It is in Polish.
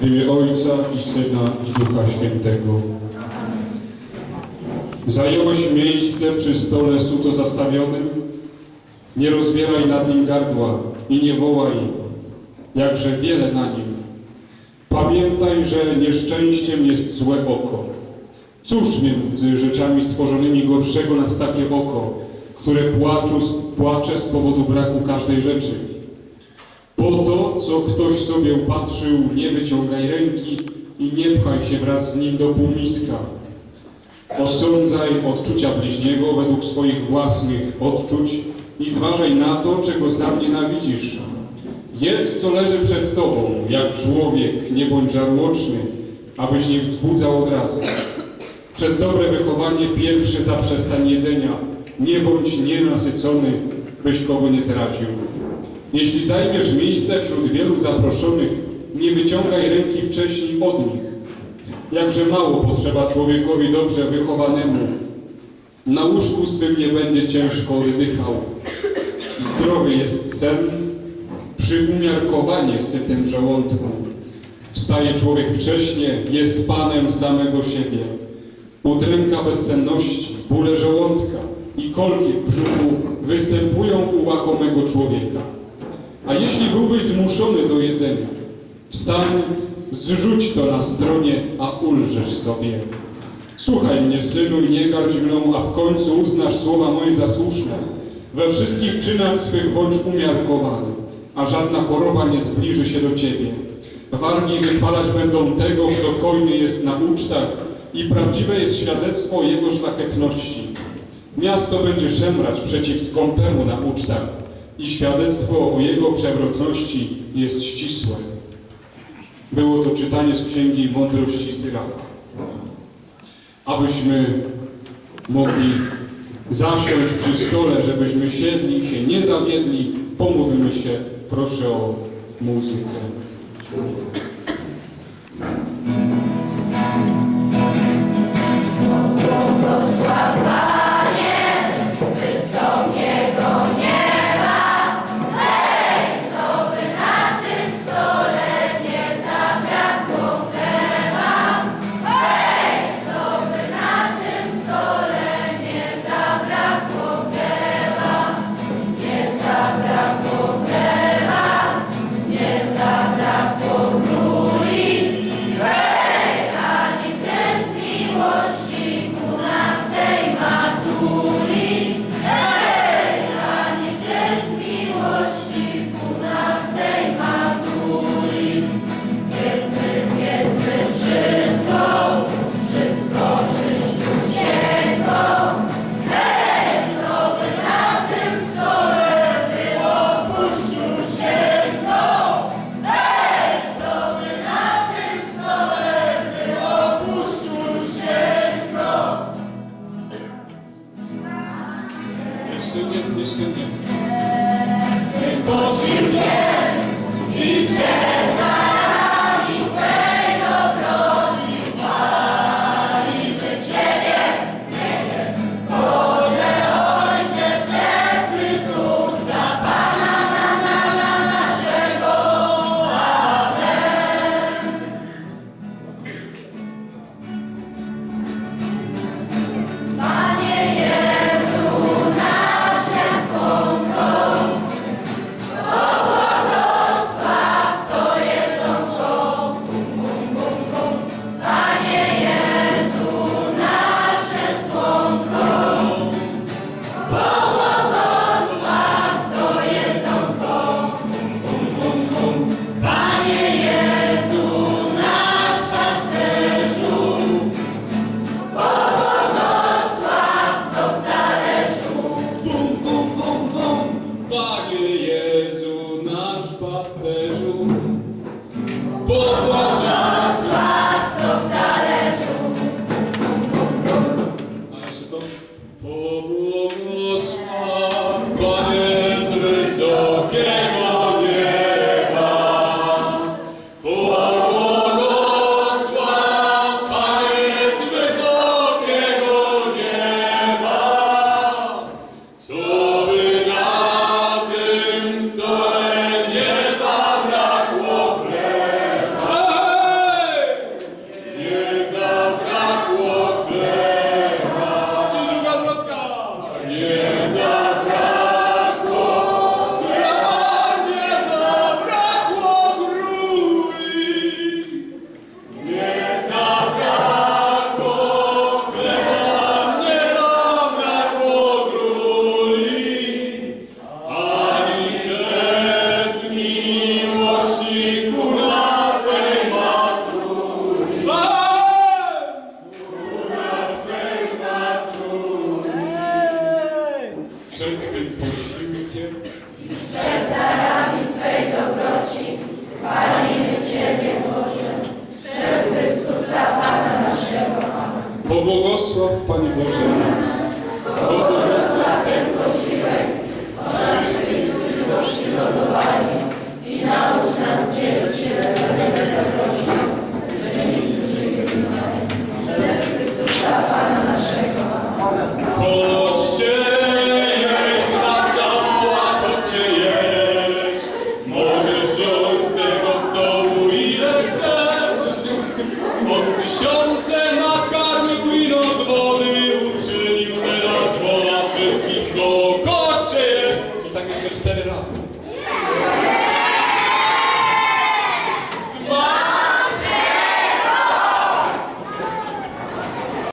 W imię Ojca i Syna i Ducha Świętego. Zająłeś miejsce przy stole suto zastawionym? Nie rozwieraj nad nim gardła i nie wołaj, jakże wiele na nim. Pamiętaj, że nieszczęściem jest złe oko. Cóż między rzeczami stworzonymi gorszego nad takie oko, które płaczu, płacze z powodu braku każdej rzeczy? Po to, co ktoś sobie upatrzył, nie wyciągaj ręki i nie pchaj się wraz z nim do półmiska. Osądzaj odczucia bliźniego według swoich własnych odczuć i zważaj na to, czego sam nienawidzisz. Jedz, co leży przed tobą, jak człowiek, nie bądź żarłoczny, abyś nie wzbudzał od razu. Przez dobre wychowanie pierwszy zaprzestań jedzenia, nie bądź nienasycony, byś kogo nie zraził. Jeśli zajmiesz miejsce wśród wielu zaproszonych, nie wyciągaj ręki wcześniej od nich. Jakże mało potrzeba człowiekowi dobrze wychowanemu. Na łóżku swym nie będzie ciężko oddychał. Zdrowy jest sen, przy umiarkowanie sytym żołądku. Wstaje człowiek wcześnie, jest panem samego siebie. Udręka bezsenności, bóle żołądka i kolki w brzuchu występują u łakomego człowieka. A jeśli byłbyś zmuszony do jedzenia, wstań, zrzuć to na stronie, a ulżesz sobie. Słuchaj mnie, synu, i nie gardź mną, a w końcu uznasz słowa moje za słuszne. We wszystkich czynach swych bądź umiarkowany, a żadna choroba nie zbliży się do ciebie. Wargi wychwalać będą tego, kto hojny jest na ucztach i prawdziwe jest świadectwo jego szlachetności. Miasto będzie szemrać przeciw skąpemu na ucztach i świadectwo o jego przewrotności jest ścisłe. Było to czytanie z Księgi Mądrości Syraka. Abyśmy mogli zasiąść przy stole, żebyśmy siedli, się nie zawiedli, pomódlmy się, proszę o muzykę. Pode